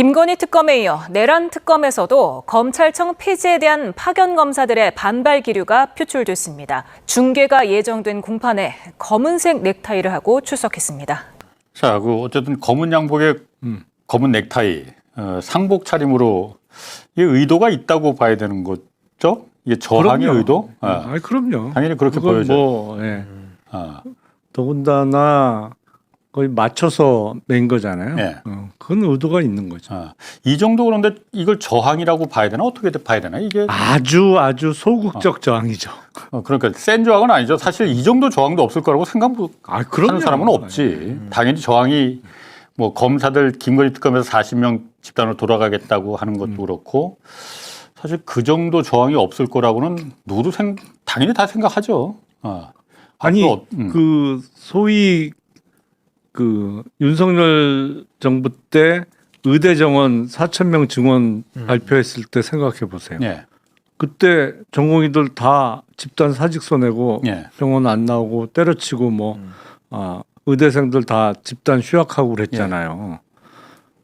김건희 특검에 이어 내란 특검에서도 검찰청 폐지에 대한 파견 검사들의 반발 기류가 표출됐습니다. 중계가 예정된 공판에 검은색 넥타이를 하고 출석했습니다. 자, 그 어쨌든 검은 양복에 검은 넥타이, 어, 상복 차림으로 이 의도가 있다고 봐야 되는 거죠? 이게 저항의 그럼요. 의도? 어, 아, 그럼요. 당연히 그렇게 보여져요. 뭐 예. 어, 더군다나 거의 맞춰서 낸 거잖아요. 예. 어, 그건 의도가 있는 거죠. 어. 이 정도 그런데 이걸 저항이라고 봐야 되나 어떻게 봐야 되나 이게 아주 아주 소극적 저항이죠. 어, 그러니까 센 저항은 아니죠. 사실 이 정도 저항도 없을 거라고 생각하는 아, 그럼요. 사람은 없지. 당연히 저항이 뭐 검사들 김건희 특검에서 40명 집단으로 돌아가겠다고 하는 것도 그렇고 사실 그 정도 저항이 없을 거라고는 누구도 생 당연히 다 생각하죠. 어. 아니 앞으로 어- 음. 그 소위 그 윤석열 정부 때 의대 정원 4천 명 증원 발표했을 때 생각해 보세요. 예, 그때 전공의들 다 집단 사직서 내고 예. 병원 안 나오고 때려치고 뭐 음. 아, 의대생들 다 집단 휴학하고 그랬잖아요.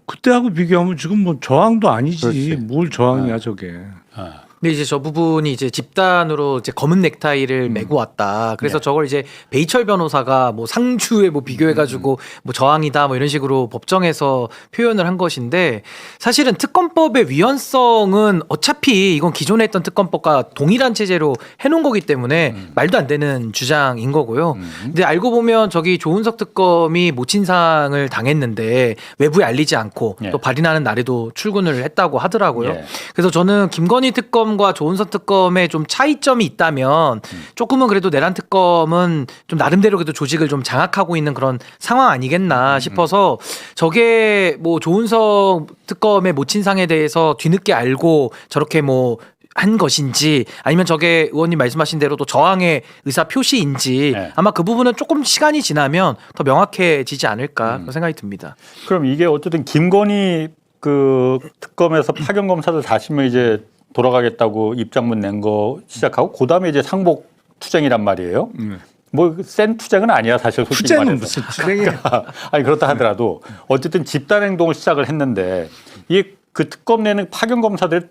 그때하고 비교하면 지금 뭐 저항도 아니지. 그렇지. 뭘 저항이야 저게. 어. 근데 이제 저 부분이 이제 집단으로 이제 검은 넥타이를 메고 왔다. 그래서 네. 저걸 이제 베이철 변호사가 뭐 상주에 뭐 비교해가지고 뭐 저항이다 뭐 이런 식으로 법정에서 표현을 한 것인데 사실은 특검법의 위헌성은 어차피 이건 기존에 했던 특검법과 동일한 체제로 해놓은 거기 때문에 말도 안 되는 주장인 거고요. 음. 근데 알고 보면 저기 조은석 특검이 모친상을 당했는데 외부에 알리지 않고 예. 또 발인하는 날에도 출근을 했다고 하더라고요. 예. 그래서 저는 김건희 특검 과 조은석 특검에 좀 차이점이 있다면 조금은 그래도 내란 특검은 좀 나름대로 그래도 조직을 좀 장악하고 있는 그런 상황 아니겠나 싶어서 저게 뭐 조은석 특검의 모친상에 대해서 뒤늦게 알고 저렇게 뭐 한 것인지 아니면 저게 의원님 말씀하신 대로 또 저항의 의사 표시인지 네. 아마 그 부분은 조금 시간이 지나면 더 명확해지지 않을까 그런 생각이 듭니다. 그럼 이게 어쨌든 김건희 그 특검에서 파견 검사들 40명 이제 돌아가겠다고 입장문 낸 거 시작하고 그다음에 이제 상복 투쟁이란 말이에요. 음. 뭐센 투쟁은 아니야 사실 솔직히 투쟁은 말해서. 무슨 투쟁이야. 아니 그렇다 하더라도 어쨌든 집단 행동을 시작을 했는데 이게 그 특검 내는 파견 검사들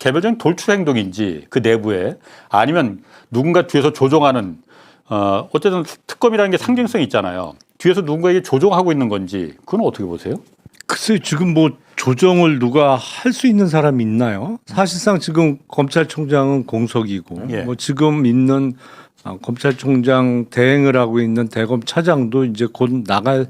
개별적인 돌출 행동인지 그 내부에 아니면 누군가 뒤에서 조종하는 어 어쨌든 특검이라는 게 상징성이 있잖아요. 뒤에서 누군가에게 조종하고 있는 건지 그건 어떻게 보세요? 글쎄 지금 뭐 조정을 누가 할 수 있는 사람이 있나요? 사실상 지금 검찰총장은 공석이고 예. 뭐 지금 있는 아, 검찰총장 대행을 하고 있는 대검 차장도 이제 곧 나갈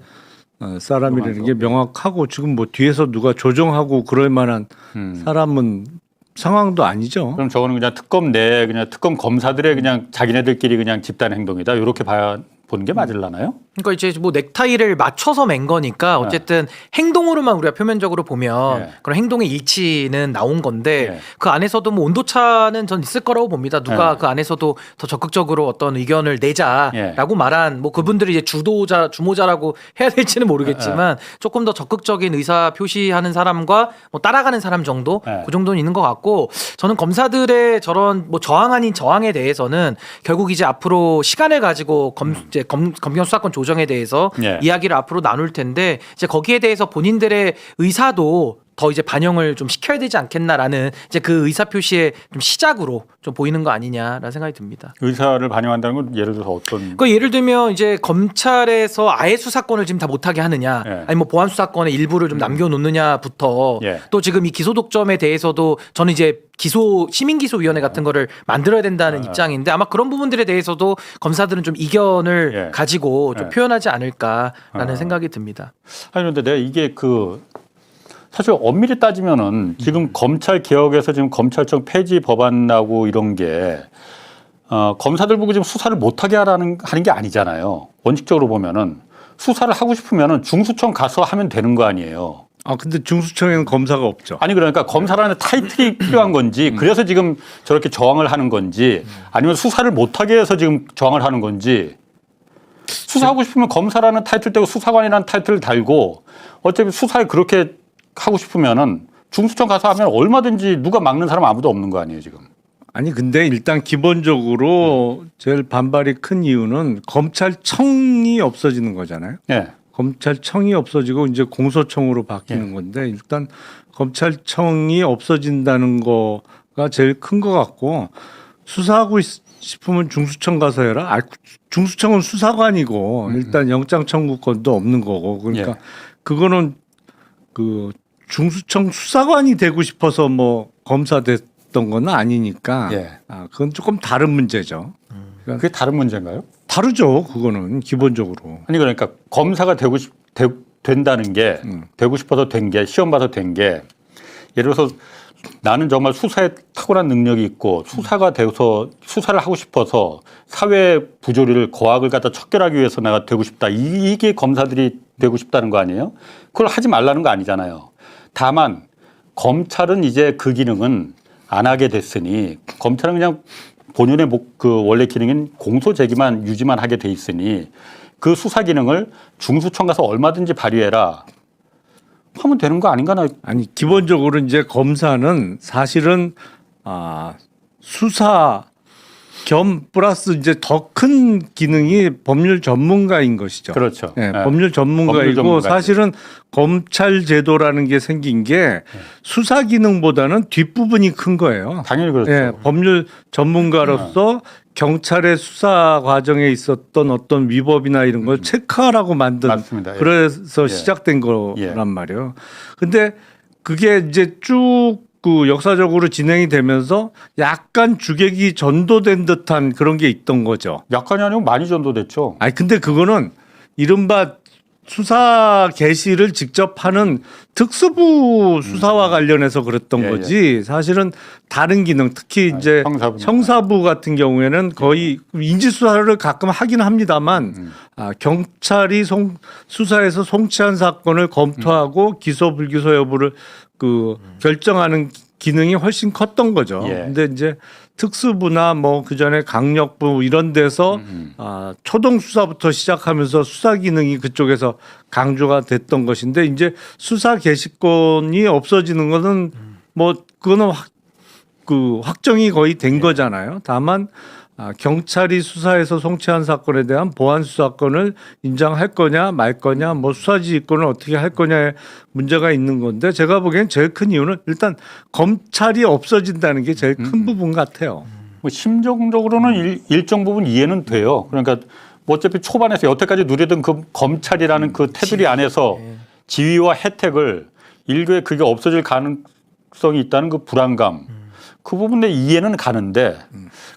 어, 사람이라는 게 명확하고 지금 뭐 뒤에서 누가 조정하고 그럴 만한 음. 사람은 상황도 아니죠. 그럼 저거는 그냥 특검 내 그냥 특검 검사들의 그냥 자기네들끼리 그냥 집단 행동이다 이렇게 봐야 보는 게 맞을라나요? 그러니까 이제 뭐 넥타이를 맞춰서 맨 거니까 어쨌든 행동으로만 우리가 표면적으로 보면 네. 그런 행동의 일치는 나온 건데 네. 그 안에서도 뭐 온도차는 전 있을 거라고 봅니다. 누가 네. 그 안에서도 더 적극적으로 어떤 의견을 내자라고 예. 말한 뭐 그분들이 이제 주도자 주모자라고 해야 될지는 모르겠지만 조금 더 적극적인 의사 표시하는 사람과 뭐 따라가는 사람 정도 네. 그 정도는 있는 것 같고 저는 검사들의 저런 뭐 저항 아닌 저항에 대해서는 결국 이제 앞으로 시간을 가지고 검 이제 검, 검경 수사권 조정에 대해서 예. 이야기를 앞으로 나눌 텐데 이제 거기에 대해서 본인들의 의사도 더 이제 반영을 좀 시켜야 되지 않겠나라는 이제 그 의사 표시의 좀 시작으로 좀 보이는 거 아니냐라는 생각이 듭니다. 의사를 반영한다는 건 예를 들어서 어떤 그러니까 예를 들면 이제 검찰에서 아예 수사권을 지금 다 못하게 하느냐, 예. 아니 뭐 보안 수사권의 일부를 좀 남겨놓느냐부터 예. 또 지금 이 기소 독점에 대해서도 저는 이제 기소 시민 기소 위원회 같은 거를 만들어야 된다는 아. 입장인데 아마 그런 부분들에 대해서도 검사들은 좀 이견을 예. 가지고 좀 예. 표현하지 않을까라는 아. 생각이 듭니다. 아니 그런데 내가 이게 그 사실 엄밀히 따지면은 지금 검찰 개혁에서 지금 검찰청 폐지 법안 나고 이런 게 어, 검사들 보고 지금 수사를 못하게 하라는 하는 게 아니잖아요. 원칙적으로 보면은 수사를 하고 싶으면은 중수청 가서 하면 되는 거 아니에요. 아 근데 중수청에는 검사가 없죠. 아니 그러니까 검사라는 타이틀이 필요한 건지 그래서 지금 저렇게 저항을 하는 건지 아니면 수사를 못하게 해서 지금 저항을 하는 건지 수사하고 싶으면 검사라는 타이틀 떼고 수사관이라는 타이틀을 달고 어차피 수사에 그렇게 하고 싶으면은 중수청 가서 하면 얼마든지 누가 막는 사람 아무도 없는 거 아니에요 지금. 아니 근데 일단 기본적으로 제일 반발이 큰 이유는 검찰청이 없어지는 거잖아요. 예. 검찰청이 없어지고 이제 공소청으로 바뀌는 예. 건데 일단 검찰청이 없어진다는 거가 제일 큰 것 같고 수사하고 있- 싶으면 중수청 가서 해라. 아, 중수청은 수사관이고 일단 영장 청구 권도 없는 거고 그러니까 예. 그거는 그 중수청 수사관이 되고 싶어서 뭐 검사 됐던 건 아니니까 예. 아, 그건 조금 다른 문제죠. 그게 다른 문제인가요? 다르죠. 그거는 기본적으로. 아니 그러니까 검사가 되고 싶 되, 된다는 게 음. 되고 싶어서 된 게 시험 봐서 된 게 예를 들어서 나는 정말 수사에 탁월한 능력이 있고 수사가 돼서 수사를 하고 싶어서 사회 부조리를 거악을 갖다 척결하기 위해서 내가 되고 싶다 이- 이게 검사들이 되고 싶다는 거 아니에요? 그걸 하지 말라는 거 아니잖아요. 다만 검찰은 이제 그 기능은 안 하게 됐으니 검찰은 그냥 본연의 목- 그 원래 기능인 공소 제기만 유지만 하게 돼 있으니 그 수사 기능을 중수청 가서 얼마든지 발휘해라. 하면 되는 거 아닌가 나? 아니 기본적으로 이제 검사는 사실은 아 수사 겸 플러스 이제 더 큰 기능이 법률 전문가인 것이죠. 그렇죠. 예, 예. 법률 전문가이고 법률. 사실은 검찰 제도라는 게 생긴 게 수사 기능보다는 뒷부분이 큰 거예요. 당연히 그렇죠. 예, 법률 전문가로서 경찰의 수사 과정에 있었던 어떤 위법이나 이런 걸 체크하라고 만든 맞습니다. 예. 그래서 예. 시작된 거란 예. 말이에요. 근데 그게 이제 쭉 그 역사적으로 진행이 되면서 약간 주객이 전도된 듯한 그런 게 있던 거죠. 약간이 아니고 많이 전도됐죠. 아니 근데 그거는 이른바 수사 개시를 직접 하는 특수부 수사와 관련해서 그랬던 음. 예, 거지 사실은 다른 기능 특히 아, 이제 형사부. 형사부 같은 경우에는 거의 인지 수사를 가끔 하긴 합니다만 음. 아, 경찰이 송, 수사에서 송치한 사건을 검토하고 음. 기소 불기소 여부를 그 결정하는 기능이 훨씬 컸던 거죠. 예. 근데 이제 특수부나 뭐 그 전에 강력부 이런 데서 음. 아, 초동 수사부터 시작하면서 수사 기능이 그쪽에서 강조가 됐던 것인데 이제 수사 개시권이 없어지는 것은 뭐 그거는 확, 그 확정이 거의 예. 된 거잖아요. 다만 아, 경찰이 수사에서 송치한 사건에 대한 보안 수사권을 인정할 거냐 말 거냐 뭐 수사지휘권을 어떻게 할 거냐에 문제가 있는 건데 제가 보기엔 제일 큰 이유는 일단 검찰이 없어진다는 게 제일 큰 음. 부분 같아요. 뭐 심정적으로는 일, 일정 부분 이해는 돼요. 그러니까 뭐 어차피 초반에서 여태까지 누리던 그 검찰이라는 그 테두리 안에서 지위와 혜택을 일교에 그게 없어질 가능성이 있다는 그 불안감 그 부분에 이해는 가는데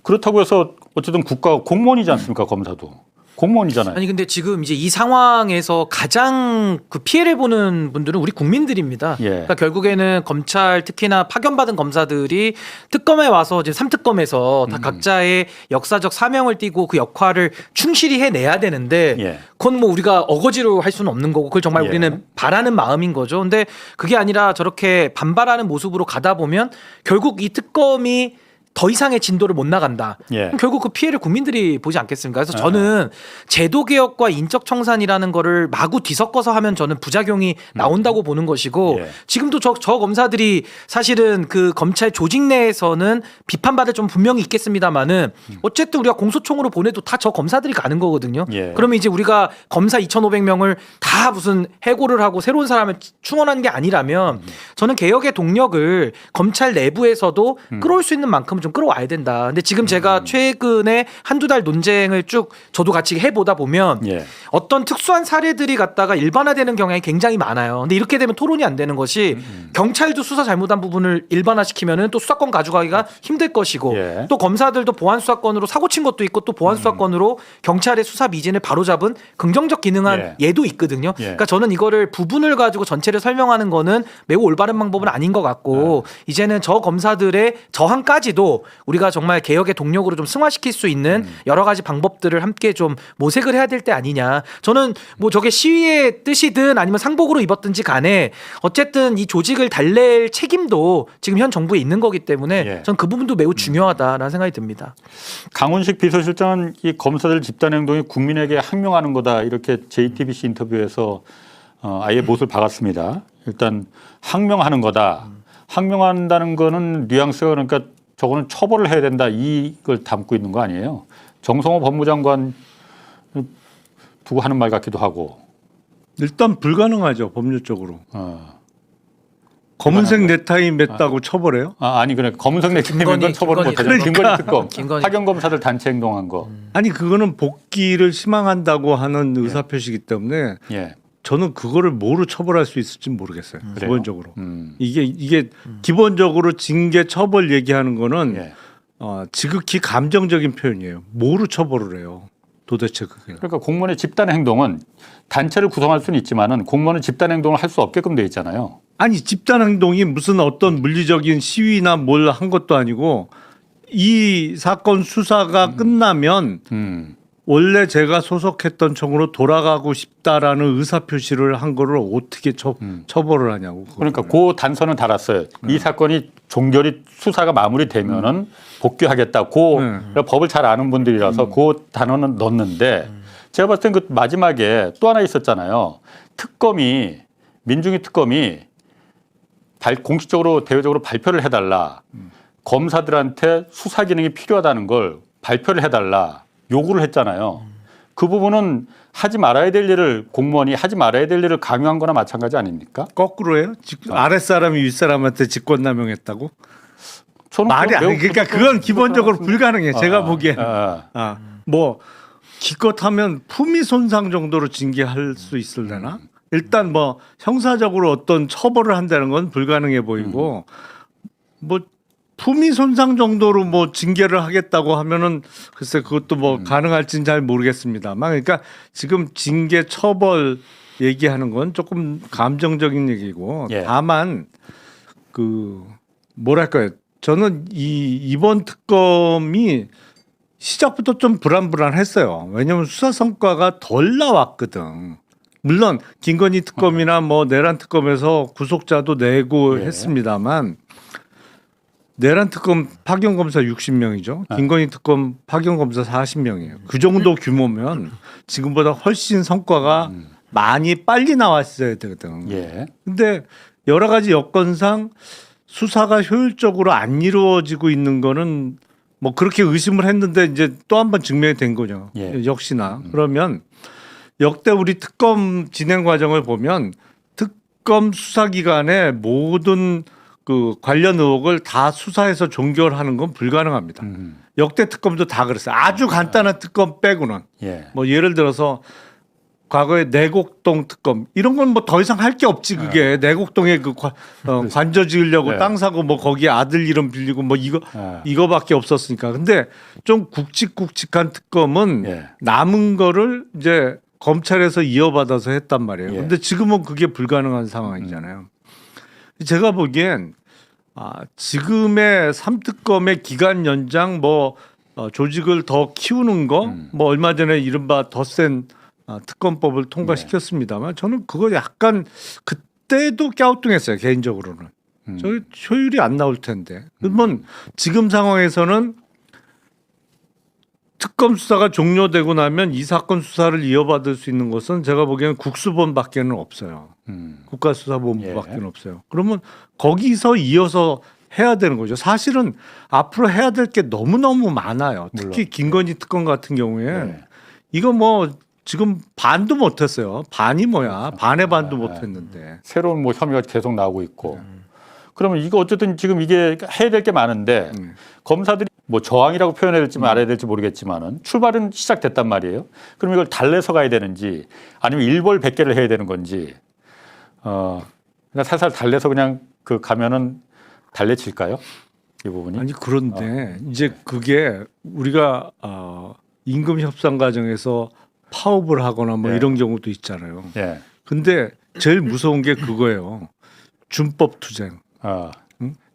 그렇다고 해서 어쨌든 국가 공무원이지 않습니까 검사도 공무원이잖아요. 아니 근데 지금 이제 이 상황에서 가장 그 피해를 보는 분들은 우리 국민들입니다. 예. 그러니까 결국에는 검찰 특히나 파견받은 검사들이 특검에 와서 이제 삼특검에서 음. 다 각자의 역사적 사명을 띠고 그 역할을 충실히 해내야 되는데 예. 그건 뭐 우리가 어거지로 할 수는 없는 거고 그걸 정말 예. 우리는 바라는 마음인 거죠. 근데 그게 아니라 저렇게 반발하는 모습으로 가다 보면 결국 이 특검이 더 이상의 진도를 못 나간다. 예. 결국 그 피해를 국민들이 보지 않겠습니까? 그래서 아. 저는 제도 개혁과 인적 청산이라는 거를 마구 뒤섞어서 하면 저는 부작용이 나온다고 보는 것이고 예. 지금도 저, 저 검사들이 사실은 그 검찰 조직 내에서는 비판받을 점 분명히 있겠습니다만은 어쨌든 우리가 공소청으로 보내도 다 저 검사들이 가는 거거든요. 예. 그러면 이제 우리가 검사 2,500명을 다 무슨 해고를 하고 새로운 사람을 충원하는 게 아니라면 저는 개혁의 동력을 검찰 내부에서도 끌어올 수 있는 만큼 좀 끌어와야 된다. 근데 지금 제가 최근에 한두 달 논쟁을 쭉 저도 같이 해보다 보면 예. 어떤 특수한 사례들이 갖다가 일반화되는 경향이 굉장히 많아요. 근데 이렇게 되면 토론이 안 되는 것이 음, 경찰도 수사 잘못한 부분을 일반화시키면은 또 수사권 가져가기가 힘들 것이고 예. 또 검사들도 보안 수사권으로 사고 친 것도 있고 또 보안 수사권으로 경찰의 수사 미진을 바로잡은 긍정적 기능한 예. 예도 있거든요. 예. 그러니까 저는 이거를 부분을 가지고 전체를 설명하는 거는 매우 올바른 방법은 아닌 것 같고 네. 이제는 저 검사들의 저항까지도 우리가 정말 개혁의 동력으로 좀 승화시킬 수 있는 음. 여러 가지 방법들을 함께 좀 모색을 해야 될 때 아니냐. 저는 뭐 저게 시위의 뜻이든 아니면 상복으로 입었든지 간에 어쨌든 이 조직을 달랠 책임도 지금 현 정부에 있는 거기 때문에 예. 저는 그 부분도 매우 중요하다라는 생각이 듭니다. 강훈식 비서실장은 이 검사들 집단 행동이 국민에게 항명하는 거다 이렇게 JTBC 인터뷰에서 어, 아예 못을 박았습니다. 일단 항명하는 거다. 항명한다는 거는 뉘앙스가 그러니까 저거는 처벌을 해야 된다 이걸 담고 있는 거 아니에요. 정성호 법무장관 두고 하는 말 같기도 하고 일단 불가능하죠 법률적으로. 어. 검은색 넥타이 맸다고 처벌해요? 아, 아니 그러니까 검은색 넥타이면 김건희, 처벌을 못하죠. 특검. 김건희 특검, 김건희. 파견 검사들 단체 행동한 거. 아니 그거는 복귀를 희망한다고 하는 의사 표시이기 때문에 예. 저는 그거를 뭐로 처벌할 수 있을지 모르겠어요. 그래요? 기본적으로. 음. 이게 이게 기본적으로 징계 처벌 얘기하는 거는 예. 어, 지극히 감정적인 표현이에요. 뭐로 처벌을 해요? 도대체 그게. 그러니까 공무원의 집단 행동은 단체를 구성할 수는 있지만은 공무원은 집단 행동을 할 수 없게끔 돼 있잖아요. 아니 집단 행동이 무슨 어떤 물리적인 시위나 뭘 한 것도 아니고 이 사건 수사가 끝나면 음. 원래 제가 소속했던 청으로 돌아가고 싶다라는 의사 표시를 한 거를 어떻게 처, 처벌을 하냐고. 그러니까 그 단서는 달았어요. 이 사건이 종결이 수사가 마무리되면은 복귀하겠다. 고 네. 그러니까 법을 잘 아는 분들이라서 그 단어는 넣었는데 제가 봤을 땐 그 마지막에 또 하나 있었잖아요. 특검이 민중위 특검이 발, 공식적으로 대외적으로 발표를 해달라. 검사들한테 수사 기능이 필요하다는 걸 발표를 해달라. 요구를 했잖아요. 그 부분은 하지 말아야 될 일을 공무원이 하지 말아야 될 일을 강요한 거나 마찬가지 아닙니까? 거꾸로 해요? 직- 아랫사람이 윗사람한테 직권남용했다고? 말이 아니 매우 그러니까 그건 기본적으로 불가능해. 제가 아, 보기엔. 아, 아, 뭐 기껏하면 품위 손상 정도로 징계할 수 있을려나? 일단 뭐 형사적으로 어떤 처벌을 한다는 건 불가능해 보이고 뭐 품위 손상 정도로 뭐 징계를 하겠다고 하면은 글쎄 그것도 뭐 가능할지는 잘 모르겠습니다만 그러니까 지금 징계 처벌 얘기하는 건 조금 감정적인 얘기고 예. 다만 그 뭐랄까요 저는 이 이번 특검이 시작부터 좀 불안불안했어요. 왜냐하면 수사 성과가 덜 나왔거든. 물론 김건희 특검이나 뭐 내란 특검에서 구속자도 내고 예. 했습니다만 내란 특검 파견 검사 60명이죠. 김건희 특검 파견 검사 40명이에요. 그 정도 규모면 지금보다 훨씬 성과가 많이 빨리 나왔어야 되거든. 예. 근데 여러 가지 여건상 수사가 효율적으로 안 이루어지고 있는 거는 뭐 그렇게 의심을 했는데 이제 또 한 번 증명이 된 거죠. 예. 역시나 그러면 역대 우리 특검 진행 과정을 보면 특검 수사 기관의 모든 그 관련 의혹을 다 수사해서 종결하는 건 불가능합니다. 음, 역대 특검도 다 그랬어요. 아주 간단한 특검 빼고는 예. 뭐 예를 들어서 과거에 내곡동 특검 이런 건 뭐 더 이상 할 게 없지 그게 내곡동에 그 관, 어, 관저 지으려고 네. 땅 사고 뭐 거기에 아들 이름 빌리고 뭐 이거 아. 이거밖에 없었으니까 근데 좀 굵직굵직한 특검은 예. 남은 거를 이제 검찰에서 이어받아서 했단 말이에요. 예. 근데 지금은 그게 불가능한 상황이잖아요. 제가 보기엔 아, 지금의 삼특검의 기간 연장 뭐 어, 조직을 더 키우는 거뭐 얼마 전에 이른바 더센 아, 특검법을 통과시켰습니다만 저는 그거 약간 그때도 갸우뚱했어요 개인적으로는. 음. 저 효율이 안 나올 텐데. 그러면 지금 상황에서는 특검 수사가 종료되고 나면 이 사건 수사를 이어받을 수 있는 것은 제가 보기에는 국수본밖에는 없어요. 음. 국가수사본부밖에 예. 는 없어요. 그러면 거기서 이어서 해야 되는 거죠. 사실은 앞으로 해야 될 게 너무 너무 많아요. 특히 물론. 김건희 특검 같은 경우에 예. 이거 뭐 지금 반도 못 했어요. 반이 뭐야? 반의 반도 아, 못했는데. 새로운 뭐 혐의가 계속 나오고 있고. 그러면 이거 어쨌든 지금 이게 해야 될 게 많은데 음. 검사들이 뭐 저항이라고 표현해야 될지 말아야 될지 모르겠지만은 출발은 시작됐단 말이에요. 그럼 이걸 달래서 가야 되는지 아니면 일벌 백개를 해야 되는 건지 어 그러니까 살살 달래서 그냥 그 가면은 달래칠까요? 이 부분이 아니 그런데 이제 그게 우리가 어, 임금 협상 과정에서 파업을 하거나 뭐 예. 이런 경우도 있잖아요. 예. 근데 제일 무서운 게 그거예요. 준법 투쟁. 어.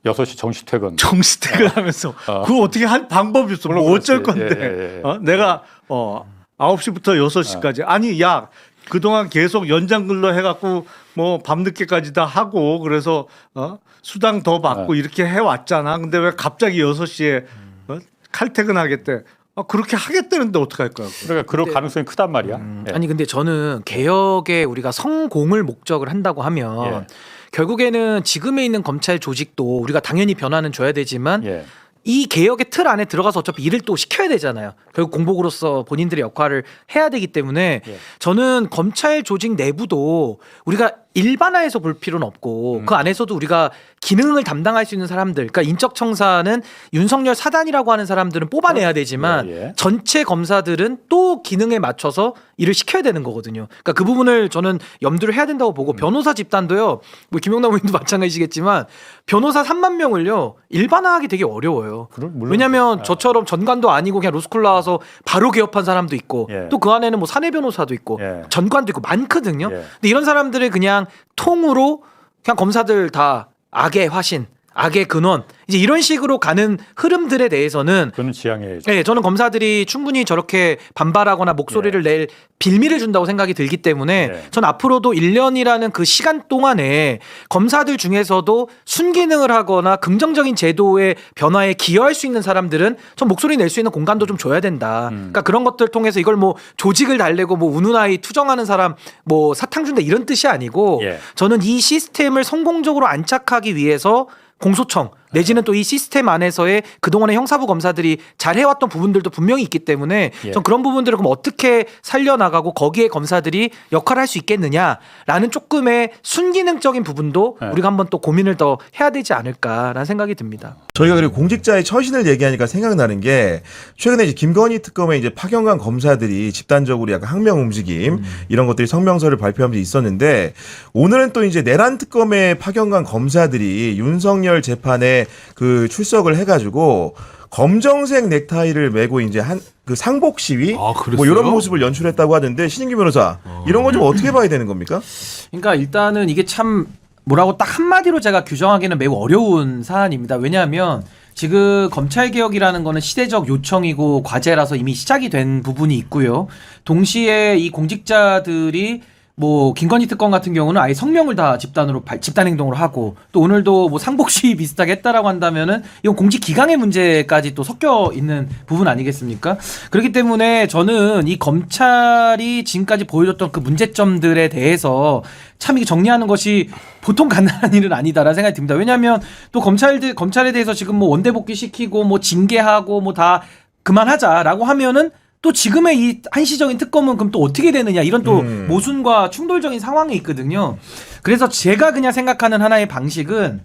응? 6시 정시 퇴근. 정시 퇴근하면서 어. 그거 어떻게 할 방법이 없어. 뭐 어쩔 그렇지. 건데. 예, 예, 예. 어? 내가 어 9시부터 6시까지 아니 야 그동안 계속 연장 근로 해 갖고 뭐 밤늦게까지 다 하고 그래서 어 수당 더 받고 이렇게 해 왔잖아. 근데 왜 갑자기 6시에 어? 칼퇴근하겠대. 아 그렇게 하겠다는데 어떡할 거야. 그거. 그러니까 그럴 가능성이 크단 말이야. 음, 예. 아니 근데 저는 개혁에 우리가 성공을 목적을 한다고 하면 예. 결국에는 지금에 있는 검찰 조직도 우리가 당연히 변화는 줘야 되지만 예. 이 개혁의 틀 안에 들어가서 어차피 일을 또 시켜야 되잖아요. 결국 공복으로서 본인들의 역할을 해야 되기 때문에 예. 저는 검찰 조직 내부도 우리가 일반화해서 볼 필요는 없고 음. 그 안에서도 우리가 기능을 담당할 수 있는 사람들, 그러니까 인적 청사는 윤석열 사단이라고 하는 사람들은 뽑아내야 되지만 예, 예. 전체 검사들은 또 기능에 맞춰서 일을 시켜야 되는 거거든요. 그러니까 그 부분을 저는 염두를 해야 된다고 보고 변호사 집단도요. 뭐 김영남 의원도 마찬가지시겠지만 변호사 3만 명을요 일반화하기 되게 어려워요. 그럼 물론 왜냐하면 아. 저처럼 전관도 아니고 그냥 로스쿨 나와서 바로 개업한 사람도 있고 예. 또 그 안에는 뭐 사내 변호사도 있고 예. 전관도 있고 많거든요. 예. 근데 이런 사람들을 그냥 통으로 그냥 검사들 다 악의 화신, 악의 근원 이제 이런 식으로 가는 흐름들에 대해서는 그거는 지양해야죠. 네, 저는 검사들이 충분히 저렇게 반발하거나 목소리를 낼 빌미를 준다고 생각이 들기 때문에 네. 전 앞으로도 1년이라는 그 시간 동안에 검사들 중에서도 순기능을 하거나 긍정적인 제도의 변화에 기여할 수 있는 사람들은 전 목소리 낼 수 있는 공간도 좀 줘야 된다. 음. 그러니까 그런 것들 통해서 이걸 뭐 조직을 달래고 뭐 우누나이 투정하는 사람 뭐 사탕 준다 이런 뜻이 아니고 예. 저는 이 시스템을 성공적으로 안착하기 위해서 공소청 내지는 또 이 시스템 안에서의 그동안의 형사부 검사들이 잘 해왔던 부분들도 분명히 있기 때문에 예. 전 그런 부분들을 그럼 어떻게 살려나가고 거기에 검사들이 역할을 할 수 있겠느냐라는 조금의 순기능적인 부분도 예. 우리가 한번 또 고민을 더 해야 되지 않을까라는 생각이 듭니다. 저희가 그리고 공직자의 처신을 얘기하니까 생각나는 게 최근에 이제 김건희 특검에 이제 파견간 검사들이 집단적으로 약간 항명 움직임 이런 것들이 성명서를 발표하면서 있었는데 오늘은 또 이제 내란 특검에 파견간 검사들이 윤석열 재판에 그 출석을 해가지고 검정색 넥타이를 메고 이제 한 그 상복 시위 아? 뭐 이런 모습을 연출했다고 하는데 신인규 변호사 이런 건 좀 어떻게 봐야 되는 겁니까? 그러니까 일단은 이게 참 뭐라고 딱 한마디로 제가 규정하기는 매우 어려운 사안입니다. 왜냐하면 지금 검찰 개혁이라는 거는 시대적 요청이고 과제라서 이미 시작이 된 부분이 있고요. 동시에 이 공직자들이 뭐 김건희 특검 같은 경우는 아예 성명을 다 집단으로 발- 집단 행동으로 하고 또 오늘도 뭐 상복 시위 비슷하게 했다라고 한다면은 이건 공직 기강의 문제까지 또 섞여 있는 부분 아니겠습니까? 그렇기 때문에 저는 이 검찰이 지금까지 보여줬던 그 문제점들에 대해서 참 이게 정리하는 것이 보통 간단한 일은 아니다라는 생각이 듭니다. 왜냐하면 또 검찰들 검찰에 대해서 지금 뭐 원대 복귀 시키고 뭐 징계하고 뭐 다 그만하자라고 하면은 또 지금의 이 한시적인 특검은 그럼 또 어떻게 되느냐 이런 또 음. 모순과 충돌적인 상황이 있거든요. 그래서 제가 그냥 생각하는 하나의 방식은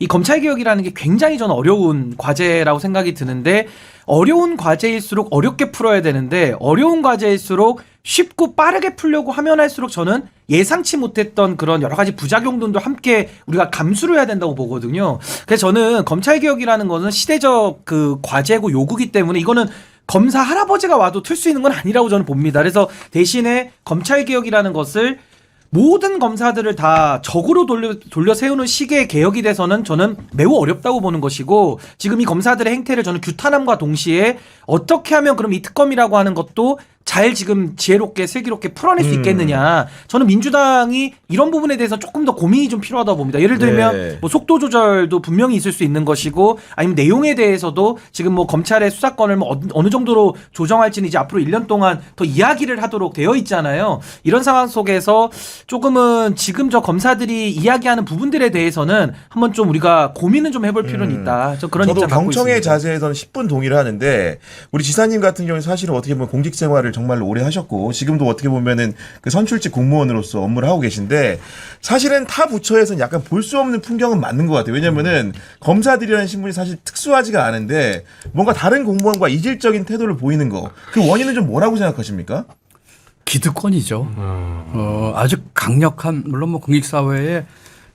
이 검찰 개혁이라는 게 굉장히 저는 어려운 과제라고 생각이 드는데 어려운 과제일수록 어렵게 풀어야 되는데 어려운 과제일수록 쉽고 빠르게 풀려고 하면 할수록 저는 예상치 못했던 그런 여러 가지 부작용들도 함께 우리가 감수를 해야 된다고 보거든요. 그래서 저는 검찰 개혁이라는 거는 시대적 그 과제고 요구기 때문에 이거는 검사 할아버지가 와도 틀 수 있는 건 아니라고 저는 봅니다. 그래서 대신에 검찰 개혁이라는 것을 모든 검사들을 다 적으로 돌려, 돌려 세우는 식의 개혁이 돼서는 저는 매우 어렵다고 보는 것이고 지금 이 검사들의 행태를 저는 규탄함과 동시에 어떻게 하면 그럼 이 특검이라고 하는 것도 잘 지금 지혜롭게 슬기롭게 풀어낼 수 음. 있겠느냐. 저는 민주당이 이런 부분에 대해서 조금 더 고민이 좀 필요하다고 봅니다. 예를 들면 네. 뭐 속도 조절도 분명히 있을 수 있는 것이고 아니면 내용에 대해서도 지금 뭐 검찰의 수사권을 뭐 어느- 어느 정도로 조정할지는 이제 앞으로 1년 동안 더 이야기를 하도록 되어 있잖아요. 이런 상황 속에서 조금은 지금 저 검사들이 이야기하는 부분들에 대해서는 한번 좀 우리가 고민은 좀 해볼 필요는 음. 있다. 저 그런 저도 입장 갖고 경청의 있습니다. 자세에서는 10분 동의를 하는데 우리 지사님 같은 경우는 사실은 어떻게 보면 공직 생활을 정말로 오래 하셨고 지금도 어떻게 보면은 그 선출직 공무원으로서 업무를 하고 계신데 사실은 타 부처에서는 약간 볼 수 없는 풍경은 맞는 것 같아요. 왜냐면은 검사들이라는 신분이 사실 특수하지가 않은데 뭔가 다른 공무원과 이질적인 태도를 보이는 거 그 원인은 좀 뭐라고 생각하십니까? 기득권이죠. 어, 아주 강력한 물론 뭐 공익사회에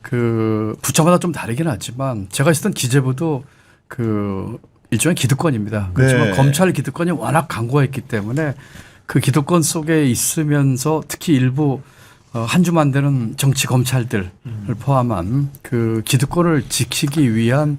그 부처마다 좀 다르긴 하지만 제가 있었던 기재부도 그 일종의 기득권입니다. 그렇지만 네. 검찰 기득권이 워낙 강고했기 때문에 그 기득권 속에 있으면서 특히 일부 어, 한 주만 되는 정치 검찰들을 포함한 그 기득권을 지키기 위한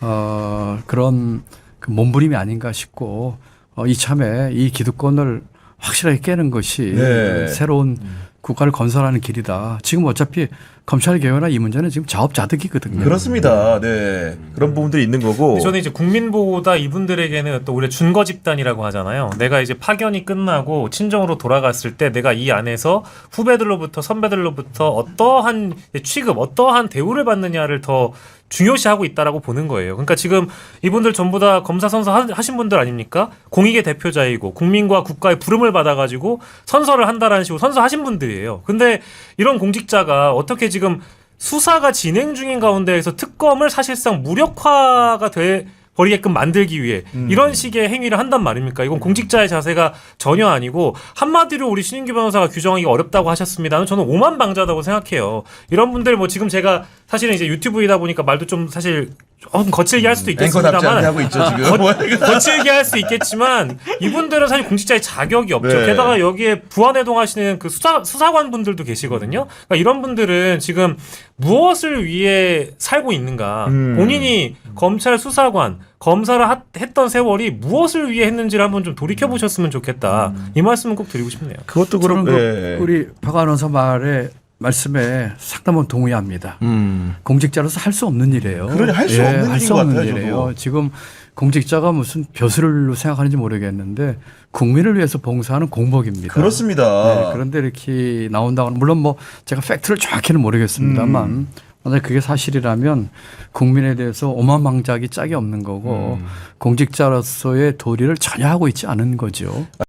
어, 그런 그 몸부림이 아닌가 싶고 어, 이참에 이 기득권을 확실하게 깨는 것이 네. 새로운 국가를 건설하는 길이다. 지금 어차피 검찰 개혁이나 이 문제는 지금 자업자득이거든요. 그렇습니다. 네. 그런 부분들이 있는 거고. 저는 이제 국민보호다 이분들에게는 또 우리 준거 집단이라고 하잖아요. 내가 이제 파견이 끝나고 친정으로 돌아갔을 때 내가 이 안에서 후배들로부터 선배들로부터 어떠한 취급, 어떠한 대우를 받느냐를 더 중요시하고 있다라고 보는 거예요. 그러니까 지금 이분들 전부 다 검사 선서 하- 하신 분들 아닙니까? 공익의 대표자이고 국민과 국가의 부름을 받아가지고 선서를 한다라는 식으로 선서하신 분들이에요. 근데 이런 공직자가 어떻게 지금 수사가 진행 중인 가운데에서 특검을 사실상 무력화가 돼 버리게끔 만들기 위해 이런 식의 행위를 한단 말입니까? 이건 공직자의 자세가 전혀 아니고 한마디로 우리 신인규 변호사가 규정하기가 어렵다고 하셨습니다는 저는 오만방자다고 생각해요. 이런 분들 뭐 지금 제가 사실은 이제 유튜브이다 보니까 말도 좀 사실 조금 거칠게 할 수도 앵커답지 않게 있겠습니다만 하고 있죠 지금. 거칠게 할 수 있겠지만 이분들은 사실 공직자의 자격이 없죠. 네. 게다가 여기에 부안해동하시는 그 수사 수사관 분들도 계시거든요. 그러니까 이런 분들은 지금 무엇을 위해 살고 있는가? 음. 본인이 검찰 수사관 검사를 하- 했던 세월이 무엇을 위해 했는지를 한번 좀 돌이켜 보셨으면 좋겠다. 이 말씀은 꼭 드리고 싶네요. 그것도 저는 그렇고. 그 우리 박 아나운서 말에 말씀에 상당히 동의합니다. 공직자로서 할 수 없는 일이에요. 그러니 할수 없는 할 일인 수것 없는 같아요, 일이에요. 저도. 지금 공직자가 무슨 벼슬로 생각하는지 모르겠는데 국민을 위해서 봉사하는 공복입니다. 그렇습니다. 네, 그런데 이렇게 나온다고는 물론 뭐 제가 팩트를 정확히는 모르겠습니다만 음. 만약 그게 사실이라면 국민에 대해서 오만망작이 짝이 없는 거고 공직자로서의 도리를 전혀 하고 있지 않은 거죠.